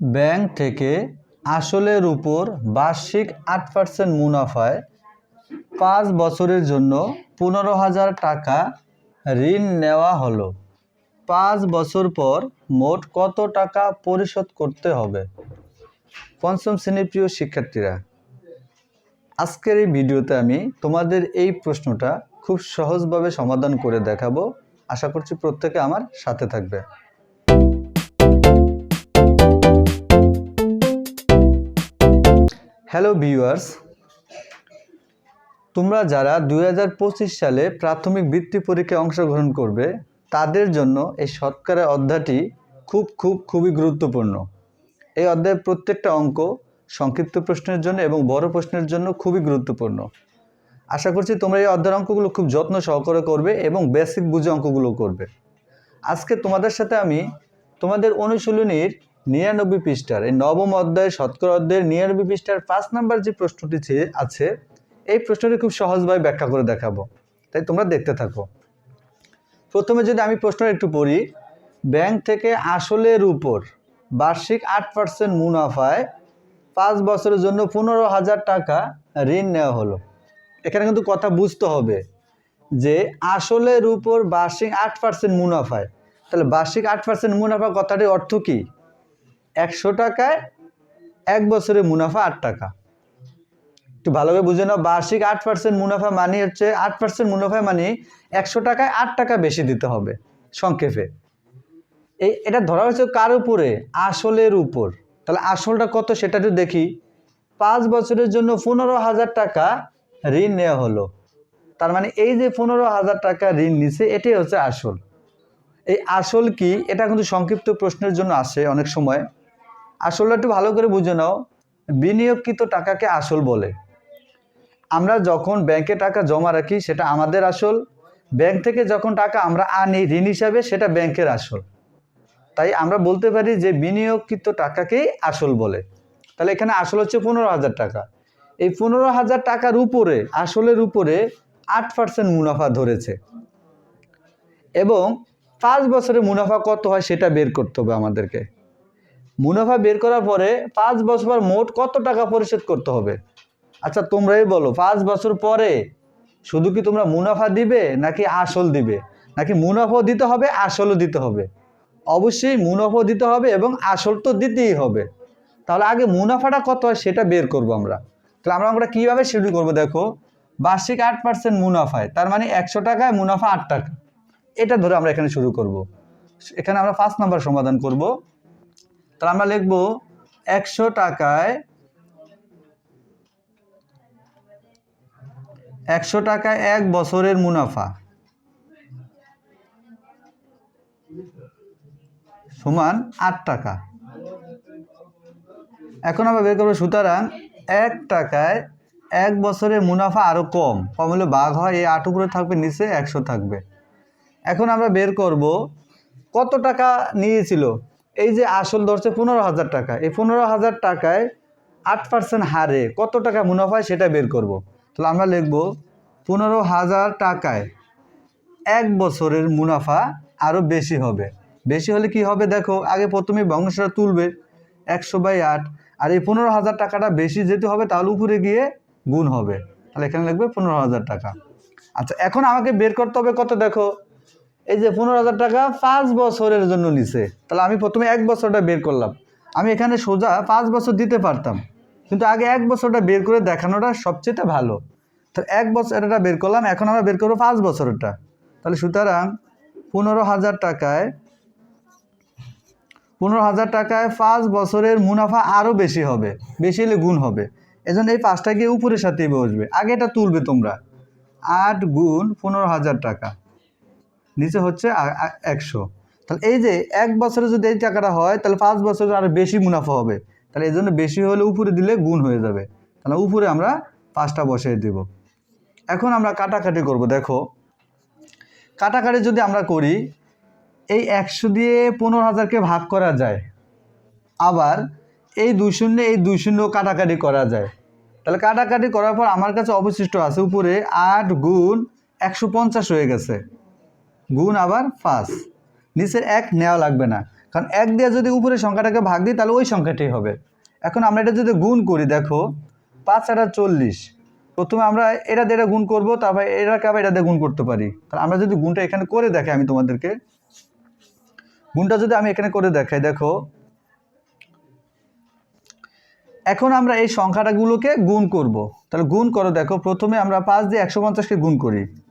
Bank থেকে আসলের উপর বার্ষিক আট পার্সেন্ট মুনাফায় পাঁচ বছরের জন্য পনেরো হাজার টাকা ঋণ নেওয়া হলো। পাঁচ বছর পর মোট কত টাকা পরিশোধ করতে হবে? পঞ্চম শ্রেণির প্রিয় শিক্ষার্থীরা, আজকের এই ভিডিওতে আমি তোমাদের এই প্রশ্নটা খুব সহজভাবে সমাধান করে দেখাবো। আশা করছি প্রত্যেকে আমার সাথে থাকবে। হ্যালো ভিউয়ার্স তোমরা যারা দু হাজার পঁচিশ সালে প্রাথমিক বৃত্তি পরীক্ষায় অংশগ্রহণ করবে, তাদের জন্য এই শতকরা অধ্যায়টি খুব খুব, খুবই গুরুত্বপূর্ণ। এই অধ্যায়ের প্রত্যেকটা অঙ্ক সংক্ষিপ্ত প্রশ্নের জন্য এবং বড় প্রশ্নের জন্য খুবই গুরুত্বপূর্ণ। আশা করছি তোমরা এই অধ্যায়ের অঙ্কগুলো খুব যত্ন সহকারে করবে এবং বেসিক বুঝে অঙ্কগুলো করবে। আজকে তোমাদের সাথে আমি তোমাদের অনুশীলনীর নিরানব্বই পৃষ্ঠার, এই নবম অধ্যায়, শতকরা অধ্যায়ের নিরানব্বই পৃষ্ঠার পাঁচ নাম্বার যে প্রশ্নটি আছে, এই প্রশ্নটি খুব সহজভাবে ব্যাখ্যা করে দেখাবো। তাই তোমরা দেখতে থাকো। প্রথমে যদি আমি প্রশ্নটা একটু পড়ি, ব্যাংক থেকে আসলের উপর বার্ষিক আট পার্সেন্ট মুনাফায় পাঁচ বছরের জন্য পনেরো হাজার টাকা ঋণ নেওয়া হলো। এখানে কিন্তু কথা বুঝতে হবে যে আসলের উপর বার্ষিক আট পার্সেন্ট মুনাফায়। তাহলে বার্ষিক আট পার্সেন্ট মুনাফা কথাটির অর্থ কি? একশো টাকায় এক বছরে মুনাফা আট টাকা। একটু ভালোভাবে বুঝে নাও, বার্ষিক আট পার্সেন্ট মুনাফা মানে হচ্ছে, আট পার্সেন্ট মুনাফা মানে একশো টাকায় আট টাকা বেশি দিতে হবে সংক্ষেপে। এই এটা ধরা হয়েছে কার উপরে? আসলের উপর। তাহলে আসলটা কত সেটা একটু দেখি। পাঁচ বছরের জন্য পনেরো হাজার টাকা ঋণ নেওয়া হলো। তার মানে এই যে পনেরো হাজার টাকা ঋণ নিছে, এটাই হচ্ছে আসল। এই আসল কি? এটা কিন্তু সংক্ষিপ্ত প্রশ্নের জন্য আসে অনেক সময়। আসলটা একটু ভালো করে বুঝে নাও। বিনিয়োগকৃত টাকাকে আসল বলে। আমরা যখন ব্যাংকে টাকা জমা রাখি, সেটা আমাদের আসল। ব্যাংক থেকে যখন টাকা আমরা আনি ঋণ হিসাবে, সেটা ব্যাংকের আসল। তাই আমরা বলতে পারি যে, বিনিয়োগকৃত টাকাকেই আসল বলে। তাহলে এখানে আসল হচ্ছে পনেরো হাজার টাকা। এই পনেরো হাজার টাকার উপরে, আসলের উপরে আট পার্সেন্ট মুনাফা ধরেছে। এবং পাঁচ বছরে মুনাফা কত হয়, সেটা বের করতে হবে আমাদেরকে। মুনাফা বের করার পরে পাঁচ বছর মোট কত টাকা পরিশোধ করতে হবে? আচ্ছা তোমরাই বলো, পাঁচ বছর পরে শুধু কি তোমরা মুনাফা দিবে নাকি আসল দিবে? নাকি মুনাফাও দিতে হবে, আসলও দিতে হবে? অবশ্যই মুনাফাও দিতে হবে এবং আসল তো দিতেই হবে। তাহলে আগে মুনাফাটা কত হয় সেটা বের করব আমরা। তাহলে আমরা আমরা কীভাবে শিডিউল করব দেখো? বার্ষিক আট পার্সেন্ট মুনাফায়, তার মানে একশো টাকায় মুনাফা আট টাকা। এটা ধরে আমরা এখানে শুরু করব। এখানে আমরা ফার্স্ট নাম্বার সমাধান করব। তাহলে আমরা লিখব একশো টাকায় একশো টাকায় এক বছরের মুনাফা। সমান আট টাকা। এখন আমরা বের করব, সুতরাং এক টাকায় এক বছরের মুনাফা আরও কম। কম হলে বাঘ হয়, এই আট উপরে থাকবে, নিচে একশো থাকবে। এখন আমরা বের করব, কত টাকা নিয়েছিল? এই যে আসল ধরছে পনেরো হাজার টাকা। এই পনেরো হাজার টাকায় আট পার্সেন্ট হারে কত টাকা মুনাফা হয় সেটা বের করব। তাহলে আমরা লিখব পনেরো হাজার টাকায় এক বছরের মুনাফা আরও বেশি হবে। বেশি হলে কি হবে দেখো, আগে প্রথমে বংশটা তুলবে একশো বাই আট। আর এই পনেরো হাজার টাকাটা বেশি যেতে হবে তাহলে উপরে গিয়ে গুণ হবে। তাহলে এখানে লিখবে পনেরো হাজার টাকা। আচ্ছা এখন আমাকে বের করতে হবে কত দেখো? এই যে পনেরো হাজার টাকা পাঁচ বছরের জন্য নিছে। তাহলে আমি প্রথমে এক বছরটা বের করলাম। আমি এখানে সোজা পাঁচ বছর দিতে পারতাম। কিন্তু আগে এক বছরটা বের করে দেখানোটা সবচেয়ে ভালো। তাহলে এক বছর এটা বের করলাম, এখন আমরা বের করব পাঁচ বছরটা। তাহলে সুতরাং পনেরো হাজার টাকায়, পনেরো হাজার টাকায় পাঁচ বছরের মুনাফা আরও বেশি হবে, বেশি হলে গুণ হবে। এজন্য এই পাঁচটা গিয়ে উপরের সাথেই বসবে। আগে এটা তুলবে তোমরা। আট গুণ পনেরো হাজার টাকা। নিচে হচ্ছে একশো। তাহলে এই যে এক বছরে যদি এই টাকাটা হয়, তাহলে পাঁচ বছরে আরও বেশি মুনাফা হবে। তাহলে এই জন্য বেশি হলে উপরে দিলে গুণ হয়ে যাবে। তাহলে উপরে আমরা পাঁচটা বসিয়ে দেব। এখন আমরা কাটাকাটি করব, দেখো। কাটাকাটি যদি আমরা করি, এই একশো দিয়ে পনেরো হাজারকে ভাগ করা যায়। আবার এই দুই শূন্য, এই দুই শূন্য কাটাকাটি করা যায়। তাহলে কাটাকাটি করার পর আমার কাছে অবশিষ্ট আছে উপরে আট গুণ একশো পঞ্চাশ হয়ে গেছে। গুণ আবার পাঁচ। নিচের এক নেওয়া লাগবে না। কারণ এক দিয়ে যদি উপরে সংখ্যাটাকে ভাগ দিই, তাহলে ওই সংখ্যাটাই হবে। এখন আমরা এটা যদি গুণ করি, দেখো, পাঁচ আটা চল্লিশ। প্রথমে আমরা এটা দিয়ে গুণ করব, তারপর এটাকে আবার এটা দিয়ে গুণ করতে পারি। তাহলে আমরা যদি গুণটা এখানে করে দেখাই আমি তোমাদেরকে। গুণটা যদি আমি এখানে করে দেখাই, দেখো। এখন আমরা এই সংখ্যাটাগুলোকে গুণ করব। তাহলে গুণ করো, দেখো, প্রথমে আমরা পাঁচ দিয়ে একশো পঞ্চাশকে গুণ করি।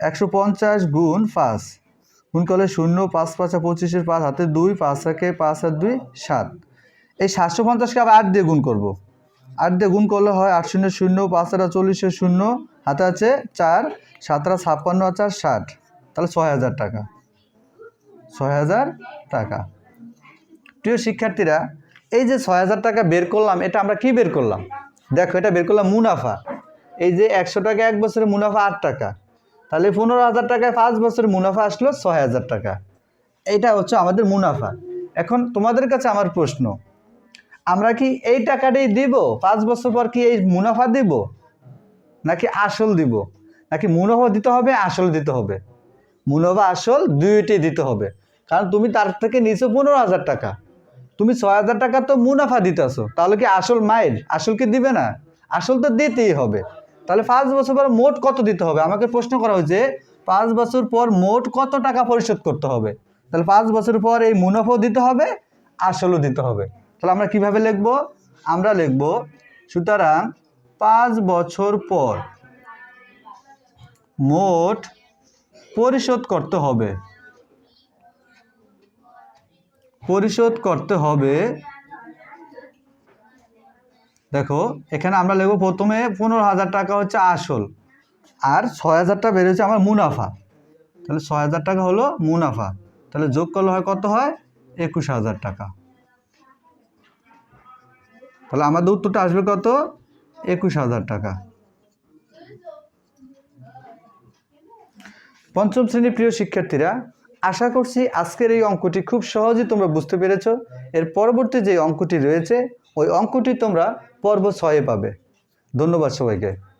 একশো পঞ্চাশ গুণ পাঁচ। গুণ করলে শূন্য, পাঁচ পাঁচা পঁচিশের পাঁচ হাতে দুই, পাঁচ একে পাঁচ আর দুই, সাত। এই সাতশো পঞ্চাশকে আবার আট দিয়ে গুণ করব। আট দিয়ে গুণ করলে হয় আট শূন্য শূন্য, পাঁচ আটা চল্লিশের শূন্য, হাতে আছে চার সাতটা ছাপ্পান্ন আর চার, ষাট। তাহলে ছয় হাজার টাকা। ছয় হাজার টাকা। প্রিয় শিক্ষার্থীরা, এই যে ছয় হাজার টাকা বের করলাম, এটা আমরা কি বের করলাম? দেখো, এটা বের করলাম মুনাফা। এই যে একশো টাকা এক বছরের মুনাফা আট টাকা। তাহলে পনেরো হাজার টাকায় পাঁচ বছরের মুনাফা আসলো ছয় হাজার টাকা। এইটা হচ্ছে আমাদের মুনাফা। এখন তোমাদের কাছে আমার প্রশ্ন, আমরা কি এই টাকাটাই দিব? পাঁচ বছর পর কি এই মুনাফা দিব? নাকি আসল দিব? নাকি মুনাফা দিতে হবে, আসল দিতে হবে? মুনাফা আসল দুইটি দিতে হবে। কারণ তুমি তার থেকে নিচে পনেরো হাজার টাকা। তুমি ছয় হাজার টাকা তো মুনাফা দিতেছো। তাহলে কি আসল মায়ের আসল কি দিবে না? আসল তো দিতেই হবে। তাহলে পাঁচ বছর পর মোট কত দিতে হবে? আমাকে প্রশ্ন করা হয়েছে, পাঁচ বছর পর মোট কত টাকা পরিশোধ করতে হবে? তাহলে পাঁচ বছর পর এই মুনাফাও দিতে হবে আসলও দিতে হবে। তাহলে আমরা কীভাবে লিখব? আমরা লিখব, সুতরাং পাঁচ বছর পর মোট পরিশোধ করতে হবে। পরিশোধ করতে হবে দেখো, এখানে আমরা লিখব প্রথমে পনেরো হাজার টাকা হচ্ছে আসল, আর ছয় হাজার টাকা বেরোচ্ছে আমার মুনাফা। তাহলে ছয় হাজার টাকা হলো মুনাফা। তাহলে যোগ করলে হয় কত হয়? একুশ হাজার টাকা। তাহলে আমাদের উত্তরটা আসবে কত? একুশ হাজার টাকা। পঞ্চম শ্রেণির প্রিয় শিক্ষার্থীরা, আশা করছি আজকের এই অঙ্কটি খুব সহজেই তোমরা বুঝতে পেরেছ। এর পরবর্তী যে অঙ্কটি রয়েছে ওই অঙ্কটি তোমরা পর্ব ছয়ে পাবে। ধন্যবাদ সবাইকে।